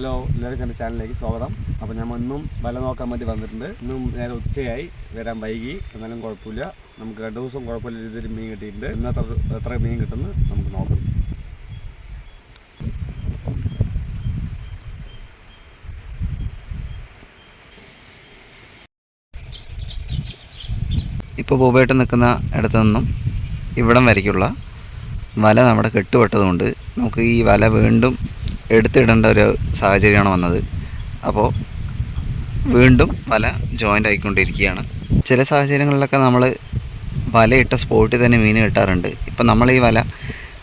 Hello എല്ലാവർക്കും എന്റെ ചാനലിലേക്ക് സ്വാഗതം. അപ്പോൾ ഞാൻ ഇന്നും വില നോക്കാൻ വേണ്ടി വന്നിട്ടുണ്ട്. ഇന്നും നേരെ ഉച്ചയായി വരാൻ വൈകി. എന്നാലും കുഴപ്പമില്ല. നമുക്ക് രണ്ട് ദിവസം കുഴപ്പമില്ല രീതിയിൽ മീൻ കിട്ടിയിട്ടുണ്ട്. ഇന്നത്തെ എത്ര മീൻ കിട്ടുന്നു നമുക്ക് നോക്കാം. ഇപ്പോൾ ബോബേട്ട് നിൽക്കുന്ന ഇടത്തു നിന്നും ഇവിടം വരയ്ക്കുള്ള വല നമ്മുടെ കെട്ടുപെട്ടതുകൊണ്ട് നമുക്ക് ഈ വല വീണ്ടും എടുത്തിടേണ്ട ഒരു സാഹചര്യമാണ് വന്നത്. അപ്പോൾ വീണ്ടും വല ജോയിന്റ് ആയിക്കൊണ്ടിരിക്കുകയാണ്. ചില സാഹചര്യങ്ങളിലൊക്കെ നമ്മൾ വലയിട്ട സ്പോട്ടിൽ തന്നെ മീൻ കിട്ടാറുണ്ട്. ഇപ്പം നമ്മൾ ഈ വല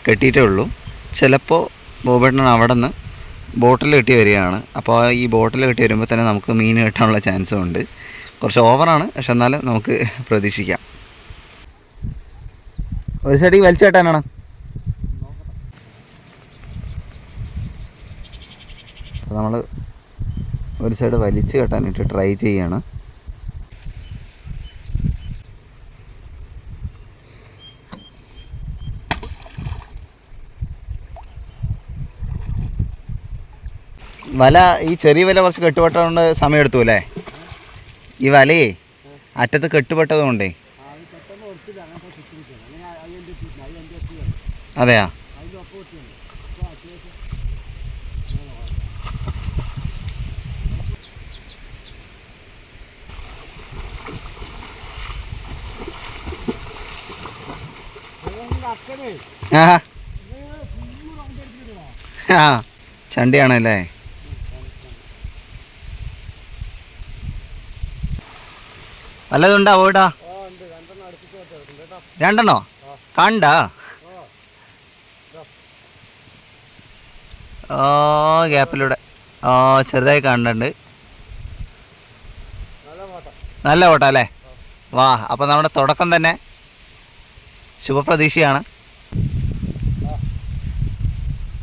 കെട്ടിയിട്ടേ ഉള്ളൂ. ചിലപ്പോൾ ബോബേട്ടൻ അവിടെ നിന്ന് ബോട്ടിൽ കെട്ടി വരികയാണ്. അപ്പോൾ ഈ ബോട്ടിൽ കെട്ടി വരുമ്പോൾ തന്നെ നമുക്ക് മീൻ കിട്ടാനുള്ള ചാൻസും ഉണ്ട്. കുറച്ച് ഓവറാണ് പക്ഷെ എന്നാലും നമുക്ക് പ്രതീക്ഷിക്കാം. ഒരു സൈഡിൽ വലിച്ചു കെട്ടാനാണ്? അപ്പോൾ നമ്മൾ ഒരു സൈഡ് വലിച്ചു കെട്ടാനായിട്ട് ട്രൈ ചെയ്യാണ്. വല ഈ ചെറിയ വല കുറച്ച് കെട്ടുപെട്ടതുകൊണ്ട് സമയമെടുത്തു അല്ലേ? ഈ വലയേ അറ്റത്ത് കെട്ടുപെട്ടതുകൊണ്ടേ. അതെയാ? ആ ചണ്ടിയാണല്ലേ? വല്ലതുണ്ടാ പോയിട്ടാ രണ്ടെണ്ണോ? കണ്ട? ഓ ഗ്യാപ്പിലൂടെ. ഓ ചെറുതായി കണ്ടുണ്ട് നല്ല ഓട്ടം അല്ലേ? വാ അപ്പോൾ നമ്മുടെ തുടക്കം തന്നെ. ശുഭപ്രതീക്ഷയാണ്.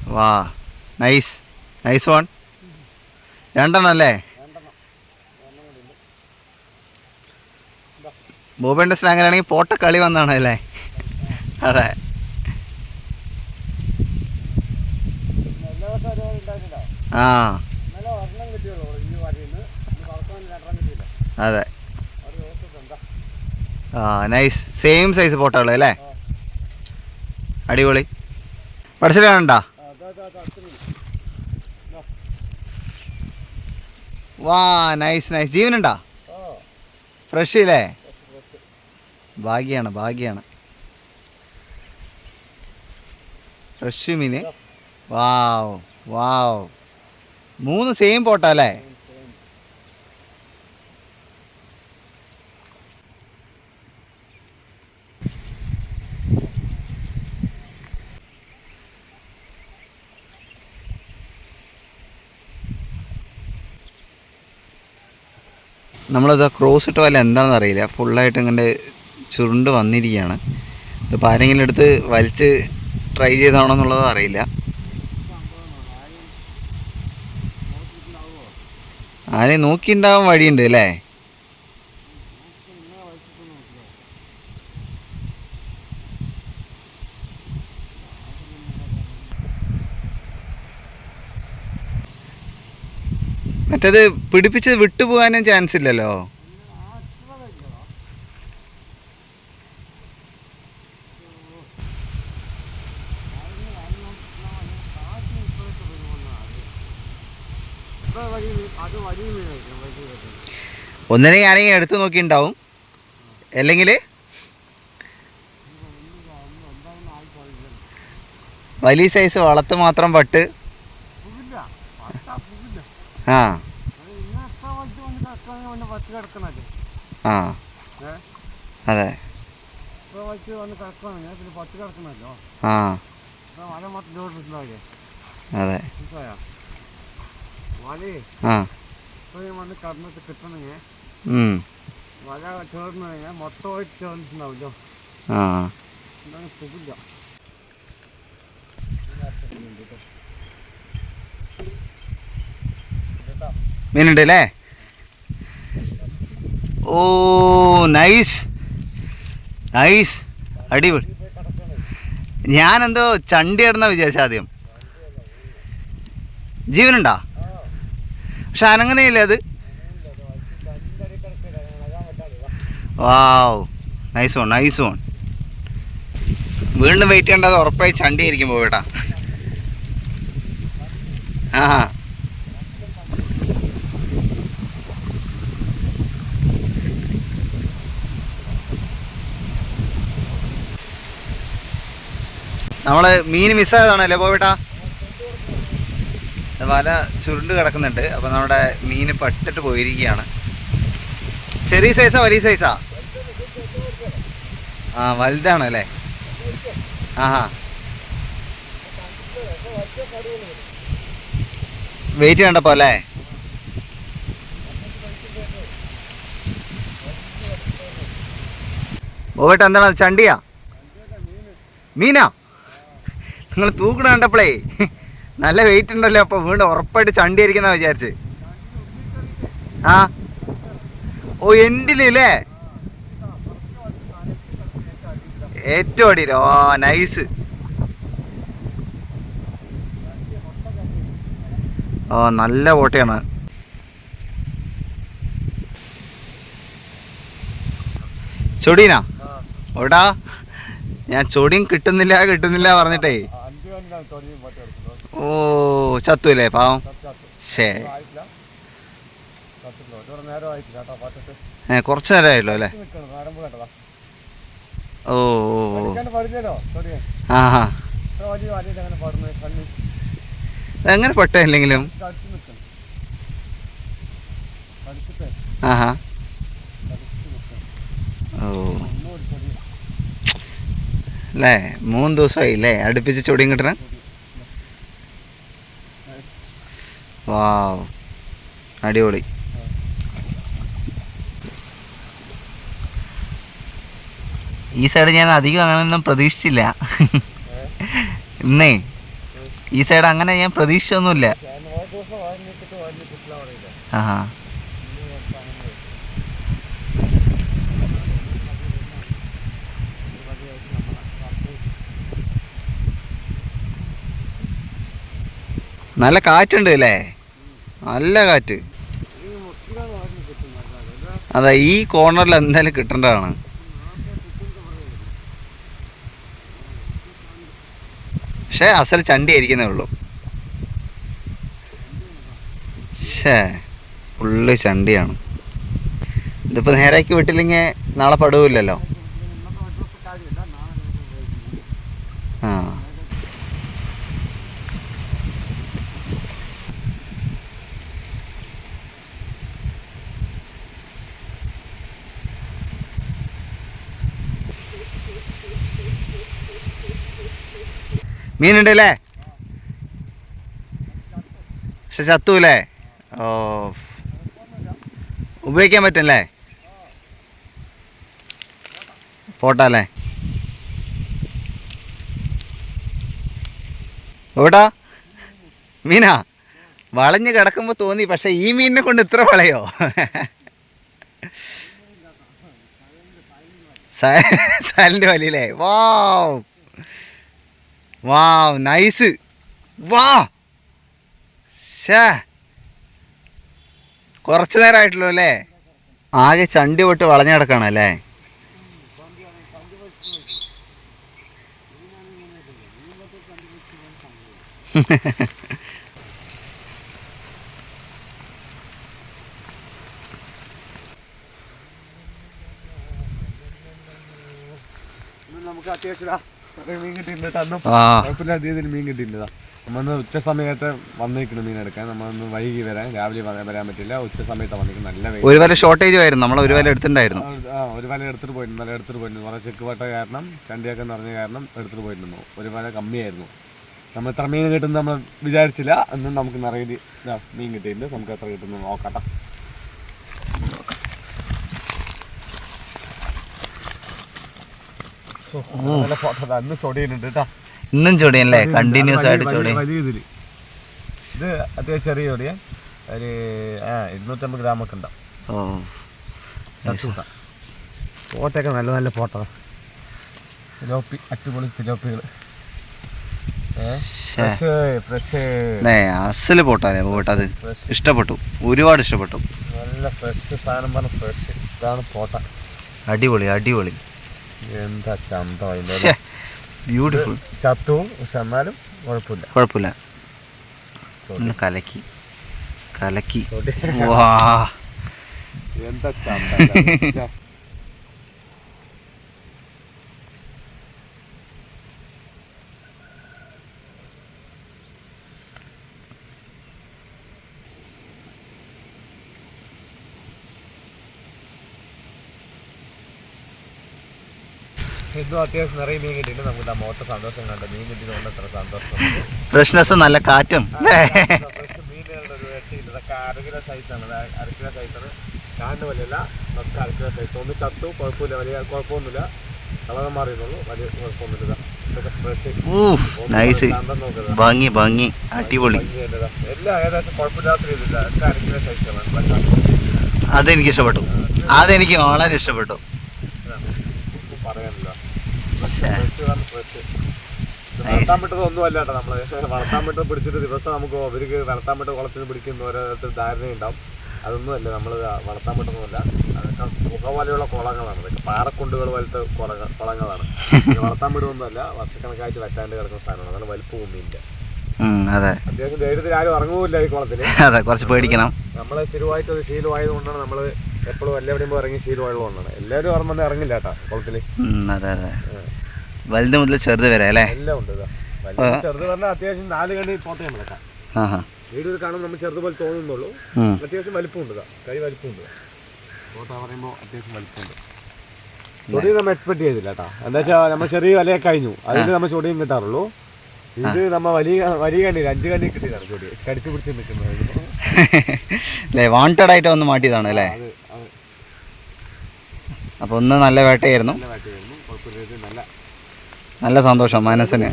വാ നൈസ് നൈസ് വൺ രണ്ടെണ്ണം അല്ലേ? ബോബിന്റെ സ്ലാങ്ങിലാണെങ്കിൽ കളി വന്നാണ് അല്ലേ? അതെ. ആ. അതെ. ആ നൈസ് സെയിം സൈസ് പോട്ടകൾ അല്ലേ? അടിപൊളി. പഠിച്ചിട്ടാണ്ടാ വാ നൈസ് നൈസ് ജീവനുണ്ടാ? ഫ്രഷ് ഇല്ലേ? ഭാഗ്യാണ് ഭാഗ്യാണ്. ഫ്രഷ് മീന്. വാവ് വാവ്. മൂന്ന് സെയിം പോട്ടാ അല്ലേ നമ്മളിത് ക്രോസ് ഇട്ട വല്ല എന്താണെന്ന് അറിയില്ല. ഫുള്ളായിട്ട് ഇങ്ങനെ ചുരുണ്ട് വന്നിരിക്കുകയാണ്. ഇതിപ്പോൾ ആരെങ്കിലും എടുത്ത് വലിച്ച് ട്രൈ ചെയ്താണോ എന്നുള്ളത് അറിയില്ല. ആരെയും നോക്കിയിട്ടുണ്ടാവാൻ വഴിയുണ്ട് അല്ലേ? മറ്റേത് പിടിപ്പിച്ച് വിട്ടുപോകാനും ചാൻസ് ഇല്ലല്ലോ? ഒന്നിനെ ആരെങ്കിലും എടുത്തു നോക്കിയിട്ടുണ്ടാവും. അല്ലെങ്കിൽ വലിയ സൈസ് വളത്ത് മാത്രം പട്ട് ആ. ആ. അതെ. ആ. അതെ. ആ. മൊത്തമായിട്ട് ചേർന്നിട്ടുണ്ടാവില്ലോ ആ. സുഖില്ല മീനുണ്ട് അല്ലേ ഓ നൈസ് നൈസ് അടിപൊളി. ഞാനെന്തോ ചണ്ടി ഇടുന്ന വിചാരിച്ച ആദ്യം. ജീവനുണ്ടാ? പക്ഷെ അനങ്ങനെയില്ല അത്? Wow nice one nice one വീണ്ടും വെയിറ്റ് ചെയ്യേണ്ടത് ഉറപ്പായി ചണ്ടിയായിരിക്കും പോകട്ടാ ആ നമ്മൾ മീൻ മിസ്സായതാണല്ലേ പോവിട്ടാ? വല ചുരുണ്ട് കിടക്കുന്നുണ്ട്. അപ്പോൾ നമ്മുടെ മീൻ പട്ടിട്ട് പോയിരിക്കുകയാണ്. ചെറിയ സൈസാ വലിയ സൈസാ? ആ വലുതാണ് അല്ലേ ആഹാ. വെയിറ്റ് വേണ്ടപ്പോ അല്ലേ? പോയിട്ട് എന്താണ് ചണ്ടിയാ? മീനാ? നിങ്ങൾ തൂക്കണ കണ്ടപ്പോഴേ നല്ല വെയിറ്റ് ഉണ്ടല്ലോ അപ്പോൾ വീണ്ടും ഉറപ്പായിട്ട് ചണ്ടി ആയിരിക്കുന്ന വിചാരിച്ച്. ആ ഓ എൻഡിലല്ലേ ഏറ്റവും അടിയിൽ ഓ നൈസ് ഓ നല്ല ഓട്ടയാണ് ചൊടീനാ? ഓടാ ഞാൻ ചൊടിയും കിട്ടുന്നില്ല കിട്ടുന്നില്ല പറഞ്ഞിട്ടേ. ഓ ചത്തുല്ലേ പാവം? കുറച്ച് നേരമായല്ലോ അല്ലേ? ഓ ആ ഹാ എങ്ങനെ പെട്ടില്ലെങ്കിലും കടിച്ചു നിൽക്കണം കടിച്ചിട്ട് ആ. ഹാ കടിച്ചു നിൽക്കണം ഓ. അല്ലേ മൂന്ന് ദിവസമായി അല്ലേ അടുപ്പിച്ച് ചൊടിയും കിട്ടണം? വാവ്. അടിപൊളി. ഈ സൈഡ് ഞാൻ അധികം അങ്ങനെയൊന്നും പ്രതീക്ഷിച്ചില്ല. ഇന്നേ ഈ സൈഡ് അങ്ങനെ ഞാൻ പ്രതീക്ഷിച്ചൊന്നുമില്ല. ഞാൻ നല്ല കാറ്റുണ്ട് അല്ലേ? നല്ല കാറ്റ്. അതെ ഈ കോർണറിൽ എന്തായാലും കിട്ടേണ്ടതാണ്. പക്ഷേ അസൽ ചണ്ടി ആയിരിക്കുന്നേ ഉള്ളൂ. ഷേ ഫുള്ള് ചണ്ടിയാണ്. ഇതിപ്പോൾ നേരാക്കി വിട്ടില്ലെങ്കിൽ നാളെ പടുവില്ലല്ലോ. മീനുണ്ടല്ലേ? പക്ഷെ ചത്തൂല്ലേ? ഓ ഉപയോഗിക്കാൻ പറ്റല്ലേ പോട്ടല്ലേ? ഓട്ടോ മീനാ? വളഞ്ഞ് കിടക്കുമ്പോൾ തോന്നി പക്ഷെ ഈ മീനിനെ കൊണ്ട് ഇത്ര വളയോ? സൈലന്റ് വലിയല്ലേ വാവ് വാവ് നൈസ് വാ ഷേ കുറച്ച് നേരമായിട്ടുള്ളൂ അല്ലേ? ആകെ ചണ്ടി പൊട്ട് വളഞ്ഞു കിടക്കണം അല്ലേ? നമുക്ക് അത്യാവശ്യം മീൻ കിട്ടിയിട്ടുണ്ട്. അന്നും മീൻ കിട്ടിയിട്ടുണ്ട്. നമ്മന്ന് ഉച്ച സമയത്ത് വന്നിരിക്കുന്നു മീൻ എടുക്കാൻ. നമ്മളൊന്ന് വൈകി വരാൻ. രാവിലെ വരാൻ പറ്റില്ല. ഉച്ച സമയത്ത് വന്നിരിക്കും നല്ല ഒരു വല ഷോർട്ടേജ് ആയിരുന്നു. നമ്മൾ ഒരു വല എടുത്തിട്ടുണ്ടായിരുന്നു. ആ ഒരു വല എടുത്തിട്ട് പോയിരുന്നു. നല്ല എടുത്തിട്ട് പോയിരുന്നു. കുറേ ചെക്ക് വട്ട കാരണം ചണ്ടിയൊക്കെ നിറഞ്ഞ കാരണം എടുത്തിട്ട് പോയിരുന്നു. ഒരു വല കമ്മിയായിരുന്നു. നമ്മൾ എത്ര മീൻ കിട്ടുമെന്ന് നമ്മൾ വിചാരിച്ചില്ല. എന്നും നമുക്ക് നിറയെ മീൻ കിട്ടിയിട്ടുണ്ട്. നമുക്ക് എത്ര കിട്ടുന്നു നോക്കട്ടെ നല്ല ഇന്നും ചൊടിയല്ലേ? കണ്ടിന്യൂസ് ആയിട്ട് ചൊടി. വലിയ ഇത് അത്യാവശ്യം ചെറിയ ചൊടിയ. ഒരു ആ ഇരുന്നൂറ്റമ്പത് ഗ്രാമൊക്കെ ഉണ്ടാവും. ഓ. ഫോട്ടോയൊക്കെ നല്ല നല്ല ഫോട്ടോ തിലോപ്പി അടിപൊളി തിലോപ്പികൾ അസൽ പോട്ടാലേ പോട്ടത് ഇഷ്ടപ്പെട്ടു. ഒരുപാട് ഇഷ്ടപ്പെട്ടു. നല്ല ഫ്രഷ് സാധനം പറഞ്ഞ ഫ്രഷ്. ഇതാണ് പോട്ട അടിപൊളി അടിപൊളി. എന്താ ചന്തം അതിന്റെ ബ്യൂട്ടിഫുൾ ചത്തു പക്ഷെ എന്നാലും കുഴപ്പമില്ല. കുഴപ്പമില്ല ഒന്ന് കലക്കി. കലക്കി. വാ. എന്താ ചന്ത? ഇന്നും അത്യാവശ്യം നിറയെ മീൻ കിട്ടിയിട്ട് നമുക്ക് മോട്ട സന്തോഷം കണ്ട. മീൻ കിട്ടിയതുകൊണ്ട് എത്ര സന്തോഷം. ഫ്രഷ്നെസ് നല്ല കാറ്റും. മീനുകളുടെ ഒരു രക്ഷയില്ല ഇതൊക്കെ അര കിലോ സൈസാണ് അര കിലോ സൈസാണ് കാണുന്ന വലിയല്ല. നമുക്ക് അര കിലോ സൈസ് ഒന്ന് ചത്തു കുഴപ്പമില്ല. വലിയ കുഴപ്പമൊന്നുമില്ല. കളർ മാറിയുന്നുള്ളൂ വലിയ കുഴപ്പമൊന്നുമില്ല. ഭംഗി ഭംഗി. അടിപൊളി. എല്ലാം ഏകദേശം കുഴപ്പമില്ലാത്ത അതെനിക്ക് ഇഷ്ടപ്പെട്ടു. അതെനിക്ക് വളരെ ഇഷ്ടപ്പെട്ടു ഒന്നും പറയാനില്ല ശ്ശേ. ഫ്രഷ് കാരണം ഫ്രഷ് വളർത്താൻ പറ്റുന്നത് ഒന്നുമല്ല കേട്ടോ നമ്മൾ. വളർത്താൻ പറ്റുന്നത് പിടിച്ചിട്ട് ദിവസം നമുക്ക് അവർക്ക് വളർത്താൻ പറ്റുന്ന കുളത്തിൽ പിടിക്കുന്ന ഓരോരുത്തർ ധാരണയുണ്ടാവും അതൊന്നുമല്ല നമ്മൾ വളർത്താൻ പറ്റുന്നതല്ല. അതൊക്കെ മുഖപോലെയുള്ള കുളങ്ങളാണ്. അതൊക്കെ പാറക്കുണ്ടുകൾ പോലത്തെ കുളങ്ങൾ കുളങ്ങളാണ്. വളർത്താൻ പറ്റുന്നൊന്നുമല്ല വർഷക്കണക്കായിട്ട് വറ്റാണ്ട് കിടക്കുന്ന സ്ഥലമാണ് അതാണ് വലിപ്പം ഒന്നുമില്ല അതെ. അത്യാവശ്യം ധൈര്യത്തിൽ ആരും ഇറങ്ങുമില്ല ഈ കുളത്തിൽ അതെ കുറച്ച് പേടിക്കണം. നമ്മളെ സ്ഥിരമായിട്ട് ഒരു ശീലമായത് കൊണ്ടാണ് നമ്മൾ എപ്പോഴും എല്ലാവരുടെയും ഇറങ്ങി ഇറങ്ങി ശീലമായതുകൊണ്ടാണ് എല്ലാവരും ഓർമ്മ ഇറങ്ങില്ല കേട്ടാ കുളത്തിൽ അതെ അതെ. വലുത് മുതൽ ചെറുത് വരെ അല്ലേ? എല്ലാം ഉണ്ട് ഇതാ. വലിയ ചെറുത് പറഞ്ഞാൽ അത്യാവശ്യം നാല് കണ്ടി പോത്തേ നമ്മളൊക്കെ ആ ഹാ വീഡിയോയിൽ കാണുമ്പോൾ നമ്മൾ ചെറുതുപോലെ തോന്നുന്നുള്ളൂ. ഉം. അത്യാവശ്യം വലിപ്പമുണ്ട് ഇതാ. കൈ വലിപ്പമുണ്ട് പോത്ത പറയുമ്പോൾ അത്യാവശ്യം വലിപ്പമുണ്ട്. ചൊടി നമ്മൾ എക്സ്പെക്ട് ചെയ്തില്ല കേട്ടാ എന്താ വെച്ചാൽ നമ്മൾ ചെറിയ വലയൊക്കെ കഴിഞ്ഞു. അതിൽ നമ്മൾ ചൊടിയും കിട്ടാറുള്ളൂ ഇത് നമ്മ വലിയ വലിയ കണ്ടി അഞ്ച് കണ്ടി കിട്ടിയതാണ് ചൊടി കടിച്ചു പിടിച്ച് നിൽക്കുന്നത് അല്ലേ വാണ്ടഡ് ആയിട്ട് വന്ന് മാറ്റിയതാണ് അല്ലേ? അത് അത്. അപ്പോൾ ഒന്ന് നല്ല വേട്ടയായിരുന്നു. നല്ല വാട്ടിയായിരുന്നു. നല്ല സന്തോഷം മനസ്സിന്.